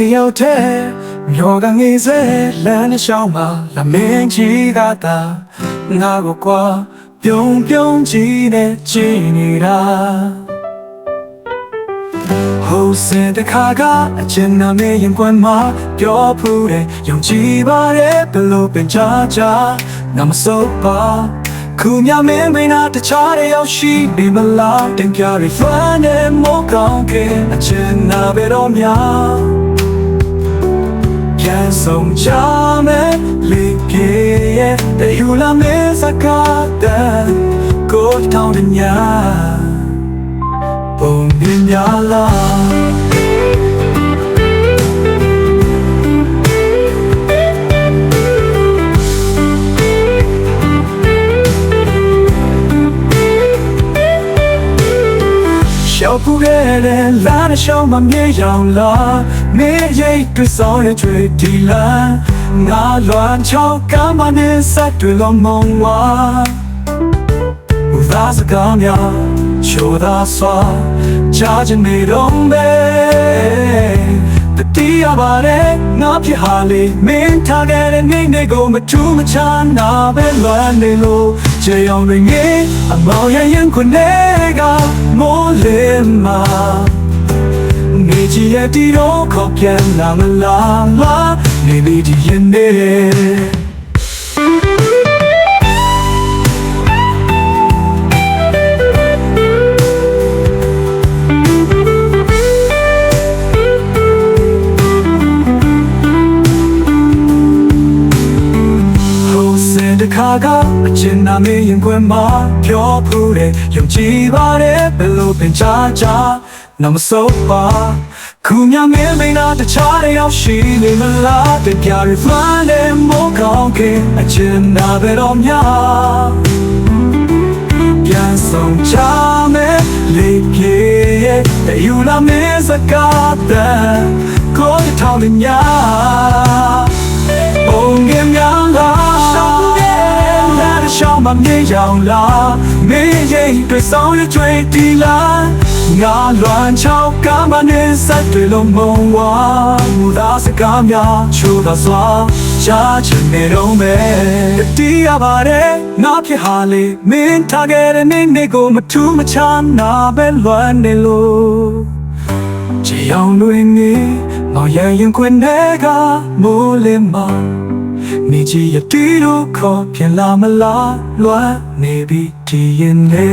တယောက်တည်းမျောကငေးစဲလမ်းနဲ့ရှောင်းမှာလာမင်းကြီးကသာငါကိုကွာပြုံးပြုံးကြီးနဲ့ကြည်နေတာဟိုစင်တခါကအချင်နာမေရင်ကွယ်မှာပြောဖူးတယ်ယုံကြည်ပါရဲ့ဘယ်လိုပင်ကြကြငါမစိုးပါခုမြမင်းမင်းနာတခြားတယောက်ရှိနေမလားတင်ပြရီဖန်နဲ့မောကောင်းကအချင်နာပဲတော့များ ပြန်ဆုံးချမယ်လေးပြေရဲ့တယူလာမေစကားတဲ့ကိုတောင်းတဲ့ညာပုံမြင်များလား ရှောက်ဖူးခဲ့တဲ့လာတဲ့ရှောင်းမမြေရောင်လာမေးရိတ်တွေ့ဆောင်ရဲ့တွေ့ဒီလာငါလွမ်းချောက်ကမ်းမနဲ့ဆက်တွေ့လို့မုံဝါသာစကားများချိုသာစွာကြားချင်နေတော့မယ် တတိယပါလေငါဖြစ်ဟာလေမင်းထားခဲ့တဲ့နေ့နေ့ကိုမထူးမချမ်းနာပဲလွမ်းနေလို့ချေအောင်တွေငေးအမောင်ရရင်ခွနေကမိုးလေးမှာနေချင်ရတီတော့ခေါ်ပြန်လာမလားလာနေပြီဒီရင်နေ စင်တခါကအချင်နာမေးရင်ခွင်မှာပြောဖူးတယ်ယုံကြည်ပါတယ်ဘယ်လိုပင်ချာချာနမစောပါခုမြမင်းမင်းနာတခြားတယောက်ရှိနေမလားတပြားရဖန်နဲ့မောကောင်းကအချင်နာပဲတော့များပြန်ဆောင်ချမယ်လေးပြေရဲ့တယူလာမင်းစကားတဲ့ကိုယ်ထောင်းနေညာပုံငယ်များလားရှောင်းရဲ့လာတဲ့ရှောင်း မမြေရောင်လားမင်းရဲ့တွေ့ဆောင်ရကျွေးတီလားငါလွမ်းချောက်ကမနဲ့ဆက်တွေလုံးမုံဝါမူသားစကားများချိုးသာစွာရှားချင်နေတော့မယ်တီးရပါတယ်ငါဖြစ်ဟာလေမင်းထားခဲ့တဲ့နေ့နေ့ကိုမထူးမချမ်းနာပဲလွမ်းနေလို့ချီအောင်လွင်နေမောင်ရန်ရင်ခွင်ထဲကမိုးလင်းမ နေချီရတီတို့ခေါ်ပြန်လာမလားလွမ်းနေပြီဒီရင်နေ